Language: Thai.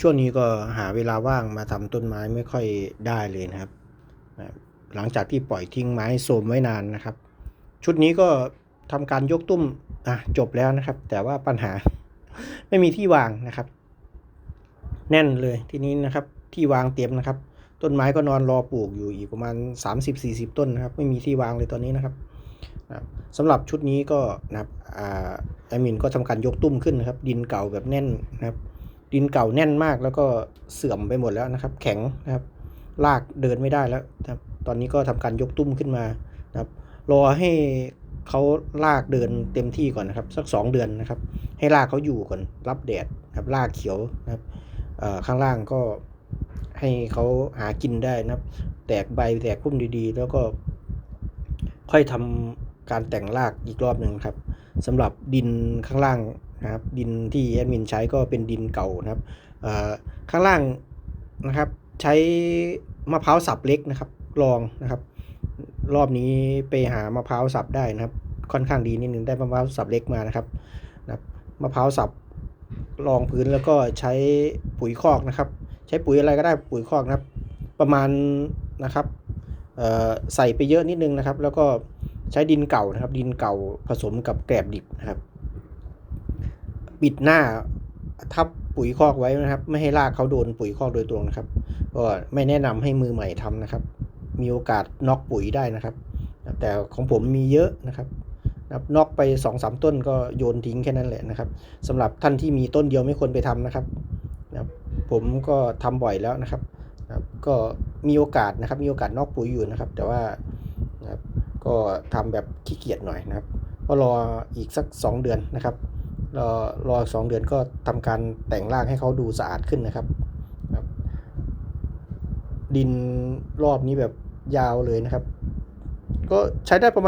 ช่วงนี้ก็หาเวลาว่างมาทำต้นไม้ไม่ค่อยได้เลยนะครับ หลังจากที่ปล่อยทิ้งไม้โสมไว้นานนะครับ ชุดนี้ก็ทำการยกตุ้มอะจบแล้วนะครับ แต่ว่าปัญหาไม่มีที่วางนะครับ แน่นเลยทีนี้นะครับ ที่วางเตรียมนะครับ ต้นไม้ก็นอนรอปลูกอยู่อีกประมาณ 30-40 ต้นนะครับ ไม่มีที่วางเลยตอนนี้นะครับนะครับสำหรับชุดนี้ก็นะครับอ่าแอมินก็ทำการยกตุ้มขึ้นนะครับ ดินเก่าแบบแน่นนะครับ ดินเก่าแน่นมากแล้วก็เสื่อมไปหมดแล้วนะครับ แข็งนะครับ ลากเดินไม่ได้แล้วนะครับ ตอนนี้ก็ทำการยกตุ้มขึ้นมานะครับ รอให้เขาลากเดินเต็มที่ก่อนนะครับ สักสองเดือนนะครับ ให้รากเขาอยู่ก่อนรับแดดนะครับรากเขียวนะครับข้างล่างก็ให้เขาหากินได้นะครับ แตกใบแตกพุ่มดีๆ แล้วก็ ค่อยทำการแต่งรากอีกรอบหนึ่งครับสำหรับดินข้างล่าง นะครับดินที่แอดมินใช้ก็เป็นดินเก่านะครับข้างล่างนะครับใช้มะพร้าวสับเล็กนะครับลองนะครับ รอบนี้ไปหามะพร้าวสับได้นะครับ ค่อนข้างดีนิดนึงได้มะพร้าวสับเล็กมานะครับนะบมะพร้าวสับรองพื้นแล้วก็ใช้ปุ๋ยคอกนะครับ ใช้ปุ๋ยอะไรก็ได้ปุ๋ยคอกนะครับ ประมาณนะครับใส่ไปเยอะนิดนึงนะครับ แล้วก็ใช้ดินเก่านะครับ ดินเก่าผสมกับแกลบดิบนะครับ ปิดหน้าทับปุ๋ยคอกไว้นะครับ ไม่ให้รากเขาโดนปุ๋ยคอกโดยตรงนะครับก็ไม่แนะนำให้มือใหม่ทำนะครับ มีโอกาสน็อกปุ๋ยได้นะครับ แต่ของผมมีเยอะนะครับนะนอกไป2อสต้นก็โยนทิ้งแค่นั้นแหละนะครับสำหรับท่านที่มีต้นเดียวไม่ควรไปทำนะครับนะผมก็ทำบ่อยแล้วนะครับนะก็มีโอกาสนะครับ มีโอกาสนอกปุ๋ยอยู่นะครับ แต่ว่านะครับก็ทำแบบขี้เกียจหน่อยนะครับ ก็รออีกสัก 2 เดือนนะครับ รอรอสองเดือนก็ทำการแต่งรากให้เขาดูสะอาดขึ้นนะครับครับ ดินรอบนี้แบบยาวเลยนะครับ ก็ใช้ได้ประมาณ